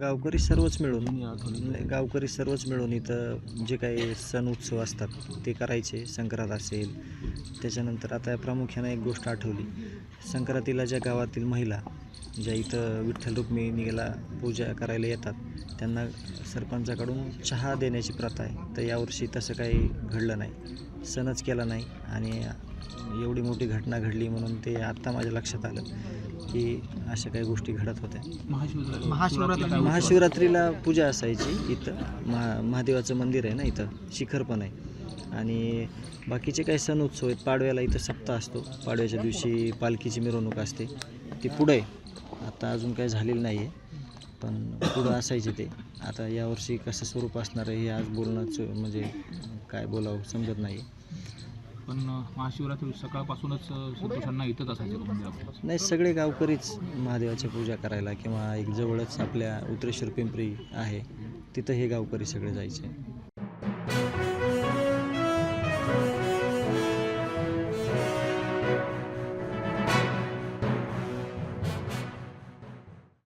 गावकरी सर्वच मिळून गावकरी सर्वच मिळून इथं जे काही सण उत्सव असतात ते करायचे. संक्रांत असेल त्याच्यानंतर आता प्रामुख्याने एक गोष्ट आठवली. संक्रांतीला ज्या गावातील महिला ज्या इथं विठ्ठल रुक्मिणीला पूजा करायला येतात त्यांना सरपंचाकडून चहा देण्याची प्रथा आहे. तर यावर्षी तसं काही घडलं नाही. सणच केला नाही आणि एवढी मोठी घटना घडली म्हणून ते आत्ता माझ्या लक्षात आलं की अशा काही गोष्टी घडत होत्या. महाशिवरात्री महाशिवरात्री- महाशिवरात्रीला पूजा असायची इथं. महा महादेवाचं मंदिर आहे ना इथं. शिखर पण आहे. आणि बाकीचे काही सण उत्सव आहेत. पाडव्याला इथं सप्ताह असतो. पाडव्याच्या दिवशी पालखीची मिरवणूक असते. ती पुढे आहे. आता अजून काही झालेलं नाही आहे पण पुढं असायचे ते. आता यावर्षी कसं स्वरूप असणार आहे हे आज बोलणंच म्हणजे काय बोलावं समजत नाही पण महाशिवरात्री सकाळपासूनच संतोषांना इथंच असायचं नाही सगळे गावकरीच महादेवाची पूजा करायला किंवा एक जवळच आपल्या उत्रेश्वर पिंपरी आहे तिथं हे गावकरी सगळे जायचे.